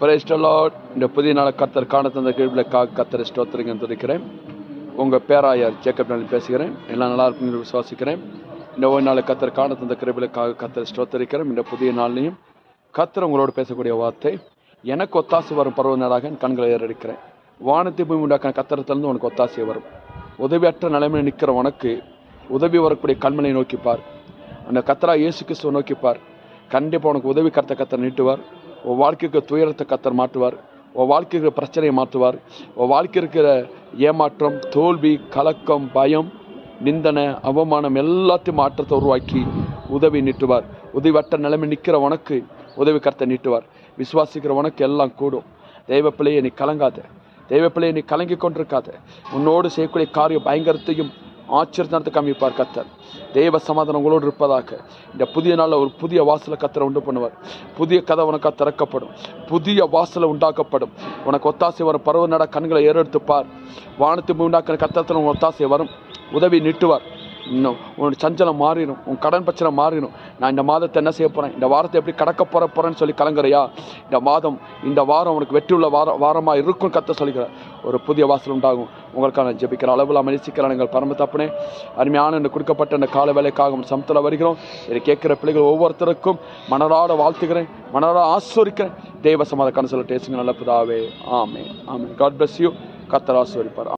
பிரைஸ்டலாட் இந்த புதிய நாளை கத்தர் காண தந்த கீழ்விளக்காக கத்தர் ஸ்தோத்திரங்க துதிக்கிறேன். உங்கள் பேராயர் ஜேக்கப் நான் பேசுகிறேன். எல்லாம் நல்லா இருக்குன்னு விசுவாசிக்கிறேன். இந்த ஒரு நாள் கத்தர் காண தந்த கிருபிலுக்காக கத்தர் ஸ்தோத்திரிக்கிறேன். இந்த புதிய நாள்லையும் கத்தர் உங்களோடு பேசக்கூடிய வார்த்தை எனக்கு ஒத்தாசை வரும் பருவ நாளாக என் கண்களை ஏறடிக்கிறேன். வானத்தை பூமி உண்டாக்கின கத்திரத்திலிருந்து உனக்கு ஒத்தாசை வரும். உதவியற்ற நிலைமையில் நிற்கிற உனக்கு உதவி வரக்கூடிய கண்மனை நோக்கிப்பார். அந்த கத்தரா இயேசு கிறிஸ்துவை நோக்கிப்பார். கண்டிப்பாக உனக்கு உதவி கருத்த கத்தர் நீட்டுவார். உன் வாழ்க்கைக்கு துயரத்தை கத்தர் மாற்றுவார். உன் வாழ்க்கைக்கு இருக்கிற பிரச்சனையை மாற்றுவார். உன் வாழ்க்கை இருக்கிற ஏமாற்றம் தோல்வி கலக்கம் பயம் நிந்தனை அவமானம் எல்லாத்தையும் மாற்றத்தை உருவாக்கி உதவி நீட்டுவார். உதவிவட்ட நிலைமை நிற்கிற உனக்கு உதவி கருத்தை நீட்டுவார். விசுவாசிக்கிற உனக்கு எல்லாம் கூடும். தெய்வ பிள்ளையை நீ கலங்காத. தெய்வ பிள்ளையை நீ கலங்கி கொண்டிருக்காத. உன்னோடு செய்யக்கூடிய காரிய பயங்கரத்தையும் ஆச்சரியத்தை காமிப்பார் கத்தர். தெய்வ சமாதானம் உங்களோடு இருப்பதாக. இந்த புதிய நாளில் ஒரு புதிய வாசலை கத்தரை உண்டு பண்ணுவார். புதிய கதை உனக்கு திறக்கப்படும். புதிய வாசலை உண்டாக்கப்படும். உனக்கு ஒத்தாசை வரும். பருவ நட கண்களை ஏறெடுத்து பார் வானத்தை உண்டாக்கிற கத்தத்தில் உன் ஒத்தாசை வரும். உதவி நிட்டுவார். இன்னும் உன்னோட சஞ்சலம் மாறிடும் உன் கடன் பிரச்சனை மாறிடும் நான் இந்த மாதத்தை என்ன செய்ய போகிறேன் இந்த வாரத்தை எப்படி கடக்க போகிற போகிறேன்னு சொல்லி கலங்குறையா? இந்த மாதம் இந்த வாரம் உனக்கு வெற்றி உள்ள வாரம் வாரமாக இருக்கும் கத்த சொல்லிக்கிறேன் ஒரு புதிய வாசல் உண்டாகும். உங்களுக்கான ஜெபிக்கிற அளவில் மதிசிக்கிற எங்கள் பரம தப்புனே அருமையான இந்த கொடுக்கப்பட்ட இந்த கால வேலைக்காக சமத்தில் வருகிறோம். இதை கேட்குற பிள்ளைகள் ஒவ்வொருத்தருக்கும் மனதார வாழ்த்துக்கிறேன் மனதார ஆஸ்வரிக்கிறேன் தெய்வ சமாத கணசில் நல்ல புதாவே. ஆமே ஆமே காட் பிளஸ் யூ கத்தர் ஆஸ்வரிப்பார்